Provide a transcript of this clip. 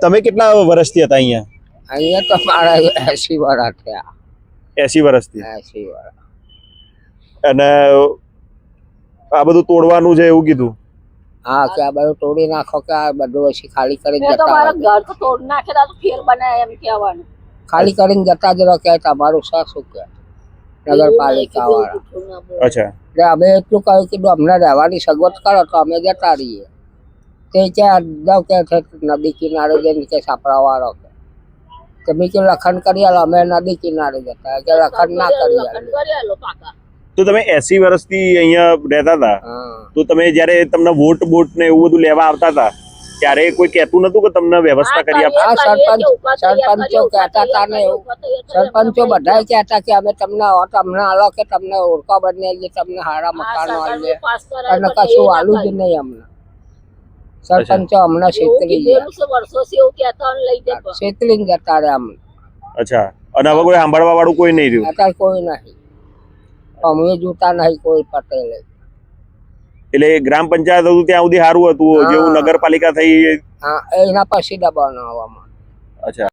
તમે કેટલા વર્ષથી હતા અહીંયા? અહીંયા તો મારા એસી વર્ષ થયા. એસી વર્ષથી? એસી વર્ષ. અને આ બધું તોડવાનું છે એવું કીધું? હા કે આ બધું તોડી નાખો કે આ બધું પછી ખાલી કરીને જતા મારા ઘર તો તોડ નાખે તો ફેર બનાય એમ કહેવાનું. ખાલી કરીને જતા જ રહો કે તમારું શું શું કે? નગરપાલિકા વાળા. અચ્છા. એટલે અમે એટલું કહ્યું કે અમને રહેવાની સગવડ કરો તો અમે જતા રહીએ. છે નદી કિનારે જઈને કે સાપડા વાળો કે તમે કે લખન કરી આલો અમે નદી કિનારે જતા. કે લખન ના કરી આલો. તો તમે એસી વર્ષથી અહીંયા રહેતા હતા? તો તમે જ્યારે તમને વોટ બોટ ને એવું બધું લેવા આવતા હતા ત્યારે કોઈ કહેતું નતું કે તમને વ્યવસ્થા કરી આપે? આ સરપંચ સરપંચો કહેતા હતા ને એવું. સરપંચો બધા કહેતા કે અમે તમને તમને આલો કે તમને ઓળખા બને તમને હારા મકાનો આલીએ. અને કશું આલું જ નહીં અમને. સરપંચો હમણાં છેતરી ગયા. લઈ જતો છેતરીને જતા રહ્યા અમને અચ્છા. અને હવે કોઈ સાંભળવા વાળું કોઈ નહીં રહ્યું? અત્યારે કોઈ નહીં. અમે જોતા નહીં કોઈ પટેલ. એટલે ગ્રામ પંચાયત હતું ત્યાં સુધી સારું હતું જેવું નગરપાલિકા થઈ હા એના પછી દબાણ આવવામાં. અચ્છા.